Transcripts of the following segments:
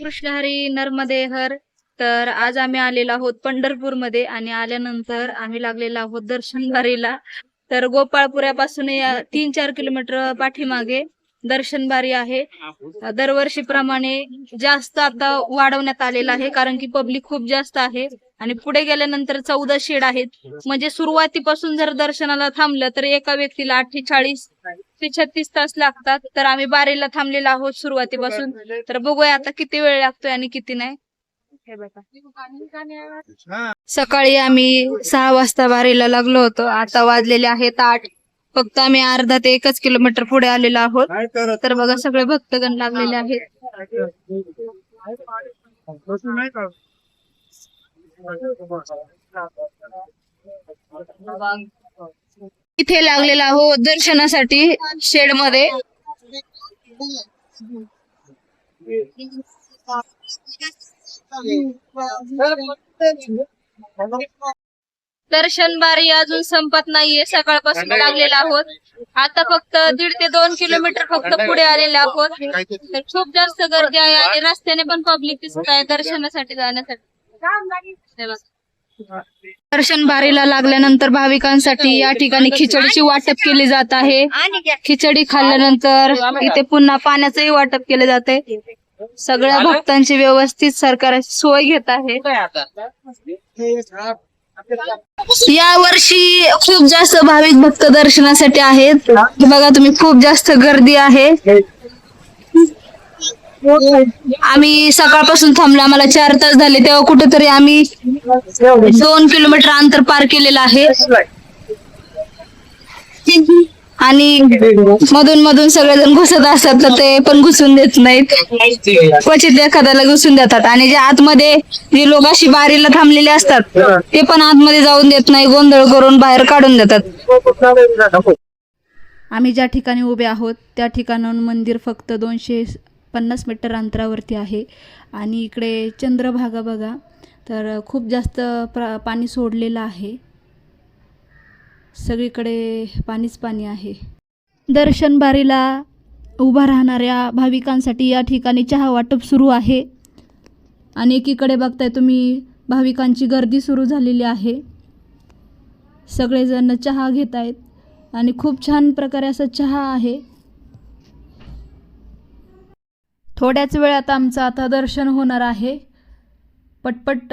कृष्णहरी नर्मदे हर तर आज आम्ही आलेलो आहोत पंढरपूरमध्ये आणि आल्यानंतर आम्ही लागलेलो आहोत दर्शनबारीला. तर गोपाळपुऱ्यापासून या तीन चार किलोमीटर पाठीमागे दर्शनबारी आहे. दरवर्षीप्रमाणे जास्त आता वाढवण्यात आलेला आहे कारण की पब्लिक खूप जास्त आहे. आणि पुढे गेल्यानंतर चौदा शेड आहेत. म्हणजे सुरुवातीपासून जर दर्शनाला थांबलं तर एका व्यक्तीला अठ्ठेचाळीस ते छत्तीस तास लागतात. तर आम्ही बारीला थांबलेलो आहोत सुरुवातीपासून. तर बघूया आता किती वेळ लागतोय आणि किती नाही. हे बघा. सकाळी आम्ही सहा वाजता बारीला लागलो होतो. आता वाजलेले आहेत आठ. फक्त आम्ही अर्धा ते एकच किलोमीटर पुढे आलेलो आहोत. तर बघा सगळे भक्तगण लागलेले आहेत. इथे लागलेला आहोत दर्शनासाठी शेडमध्ये दर्शन बारी अजून संपत नाहीये सकाळपासून लागलेला आहोत. आता फक्त दीड ते दोन किलोमीटर फक्त पुढे आलेले आहोत. तर खूप जास्त गर्दी आहे आणि रस्त्याने पण पब्लिक दिसत आहे दर्शनासाठी जाण्यासाठी. दर्शन बारीला लागल्यानंतर भाविकांसाठी या ठिकाणी खिचडीची वाटप केली जात आहे. खिचडी खाल्ल्यानंतर इथे पुन्हा पाण्याचंही वाटप केले जाते सगळ्या भक्तांची व्यवस्थित सरकार सोय घेत आहे. या वर्षी खूप जास्त भाविक भक्त दर्शनासाठी आहेत. बघा तुम्ही खूप जास्त गर्दी आहे. आम्ही सकाळपासून थांबलो आम्हाला चार तास झाले. तेव्हा कुठेतरी आम्ही दोन किलोमीटर अंतर पार केलेलं आहे. आणि मधून मधून सगळेजण घुसत असतात तर ते पण घुसून देत नाहीत. क्वचित एखाद्याला घुसून देतात. आणि जे आतमध्ये जे लोक अशी बारीला थांबलेले असतात ते पण आतमध्ये जाऊन देत नाही गोंधळ करून बाहेर काढून देतात. आम्ही ज्या ठिकाणी उभे आहोत त्या ठिकाणाहून मंदिर फक्त दोनशे पन्नास मीटर अंतरावरती आहे. आणि इकडे चंद्रभागा बघा. तर खूप जास्त प्र पाणी सोडलेलं आहे. सगळीकडे पाणीच पाणी आहे. दर्शनबारीला उभा राहणाऱ्या भाविकांसाठी या ठिकाणी चहा वाटप सुरू आहे. आणि एकीकडे बघताय तुम्ही भाविकांची गर्दी सुरू झालेली आहे. सगळेजण चहा घेत आहेत आणि खूप छान प्रकारे असं चहा आहे. थोड्याच वेळात आमचं आता दर्शन होणार आहे. पटपट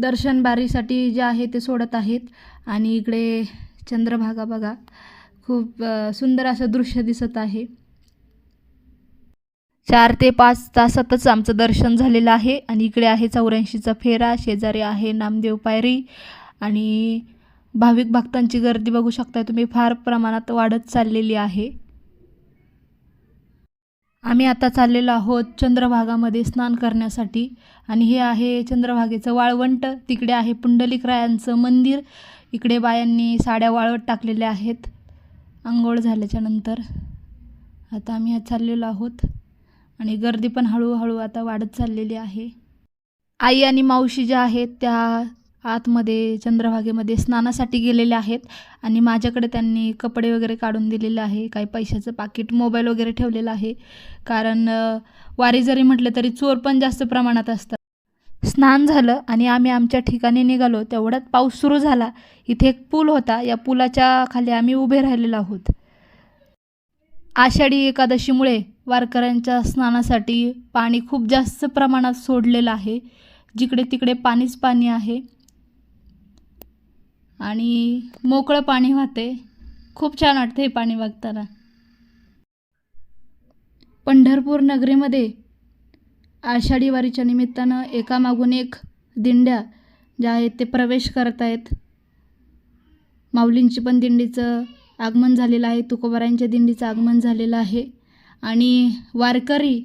दर्शन बारीसाठी जे आहे ते सोडत आहेत. आणि इकडे चंद्रभागा बघा खूप सुंदर असं दृश्य दिसत आहे. चार ते पाच तासातच आमचं दर्शन झालेलं आहे. आणि इकडे आहे चौऱ्याऐंशीचा फेरा शेजारी आहे नामदेव पायरी. आणि भाविक भक्तांची गर्दी बघू शकता तुम्ही फार प्रमाणात वाढत चाललेली आहे. आम्ही आता चाललेलो आहोत चंद्रभागामध्ये स्नान करण्यासाठी. आणि हे आहे चंद्रभागेचं वाळवंट. तिकडे आहे पुंडलिकरायांचं मंदिर. इकडे बायांनी साड्या वाळवत टाकलेल्या आहेत. आंघोळ झाल्याच्यानंतर आता आम्ही आज चाललेलो आहोत. आणि गर्दी पण हळूहळू आता वाढत चाललेली आहे. आई आणि मावशी ज्या आहेत त्या आतमध्ये चंद्रभागेमध्ये स्नानासाठी गेलेले आहेत आणि माझ्याकडे त्यांनी कपडे वगैरे काढून दिलेले आहे काही पैशाचं पाकिट मोबाईल वगैरे ठेवलेलं आहे. कारण वारी जरी म्हटलं तरी चोर पण जास्त प्रमाणात असतात. स्नान झालं आणि आम्ही आमच्या ठिकाणी निघालो. तेवढ्यात पाऊस सुरू झाला. इथे एक पूल होता. या पुलाच्या खाली आम्ही उभे राहिलेलो आहोत. आषाढी एकादशीमुळे वारकऱ्यांच्या स्नानासाठी पाणी खूप जास्त प्रमाणात सोडलेलं आहे. जिकडे तिकडे पाणीच पाणी आहे. आणि मोकळं पाणी वाहते. खूप छान वाटते हे पाणी बघताना पंढरपूर नगरीमध्ये आषाढी वारीच्या निमित्तानं एकामागून एक दिंड्या ज्या आहेत ते प्रवेश करत आहेत. माऊलींची पण दिंडीचं आगमन झालेलं आहे. तुकोबारांच्या दिंडीचं आगमन झालेलं आहे. आणि वारकरी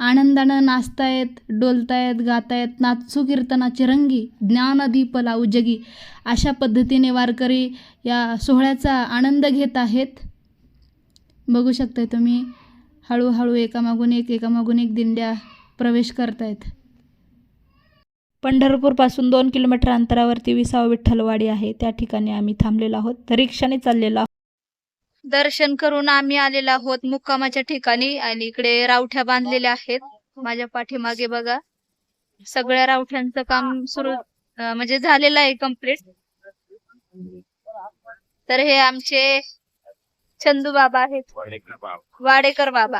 आनंदानं नाचतायत डोलतायत गातायत नाचू कीर्तनाची रंगी ज्ञानदीप लावू जगी अशा पद्धतीने वारकरी या सोहळ्याचा आनंद घेत आहेत. बघू शकताय तुम्ही हळूहळू एकामागून एक एकामागून एक दिंड्या प्रवेश करतायत. पंढरपूरपासून दोन किलोमीटर अंतरावरती विसाव विठ्ठलवाडी आहे. त्या ठिकाणी आम्ही थांबलेलो आहोत. तर रिक्षाने चाललेलो आहोत दर्शन करून आम्ही आलेलो आहोत मुक्कामाच्या ठिकाणी आणि इकडे रावठ्या बांधलेल्या आहेत. माझ्या पाठीमागे बघा. सगळ्या रावठ्यांचं काम सुरू म्हणजे झालेलं आहे कंप्लीट तर हे आमचे चंदू बाबा आहेत. वाडेकर बाबा.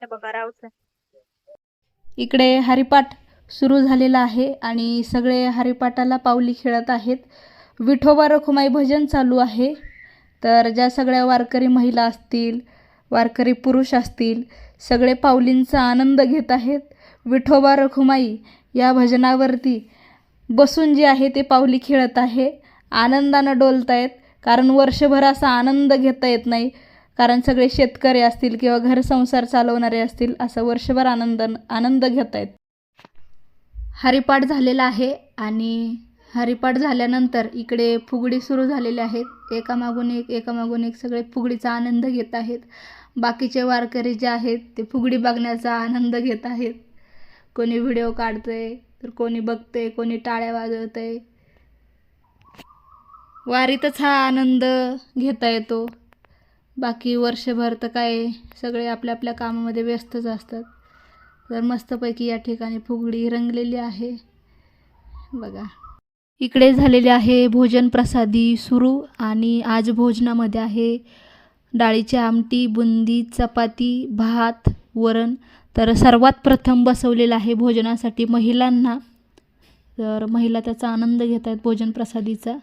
हे बघा राऊत इकडे हरिपाठ सुरू झालेला आहे आणि सगळे हरिपाठाला पावली खेळत आहेत. विठोबा रखुमाई भजन चालू आहे. तर ज्या सगळ्या वारकरी महिला असतील वारकरी पुरुष असतील सगळे पाऊलींचा आनंद घेत आहेत. विठोबा रखुमाई या भजनावरती बसून जे आहे ते पावली खेळत आहे. आनंदानं डोलत आहेत कारण वर्षभर असा आनंद घेता येत नाही. कारण सगळे शेतकरी असतील किंवा घर संसार चालवणारे असतील असं वर्षभर आनंद आनंद घेत आहेत हरिपाठ झालेला आहे आणि हरिपाठ झाल्यानंतर इकडे फुगडी सुरू झालेल्या आहेत. एकामागून एक एकामागून एक सगळे फुगडीचा आनंद घेत आहेत. बाकीचे वारकरी जे आहेत ते फुगडी बघण्याचा आनंद घेत आहेत. कोणी व्हिडिओ काढतंय तर कोणी बघतंय कोणी टाळ्या वाजवतंय. वारीतच हा आनंद घेता येतो. बाकी वर्षभर तर काय सगळे आपल्या आपल्या कामामध्ये व्यस्तच असतात. तर मस्तपैकी या ठिकाणी फुगडी रंगलेली आहे. बघा. इकडे झालेले आहे भोजन प्रसादी सुरू आणि आज भोजनामध्ये आहे डाळीची आमटी बुंदी चपाती भात वरण. तर सर्वात प्रथम बसवलेलं आहे भोजनासाठी महिलांना. तर महिला त्याचा आनंद घेत आहेत भोजन प्रसादीचा.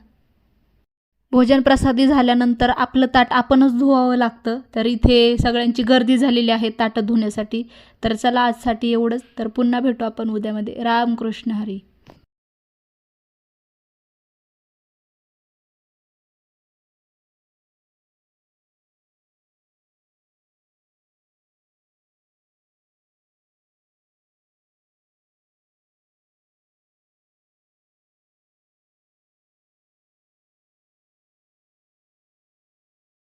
भोजन प्रसादी झाल्यानंतर आपलं ताट आपणच धुवावं लागतं. तर इथे सगळ्यांची गर्दी झालेली आहे ताटं धुण्यासाठी. तर चला आजसाठी एवढंच. तर पुन्हा भेटू आपण उद्यामध्ये. रामकृष्ण हरी.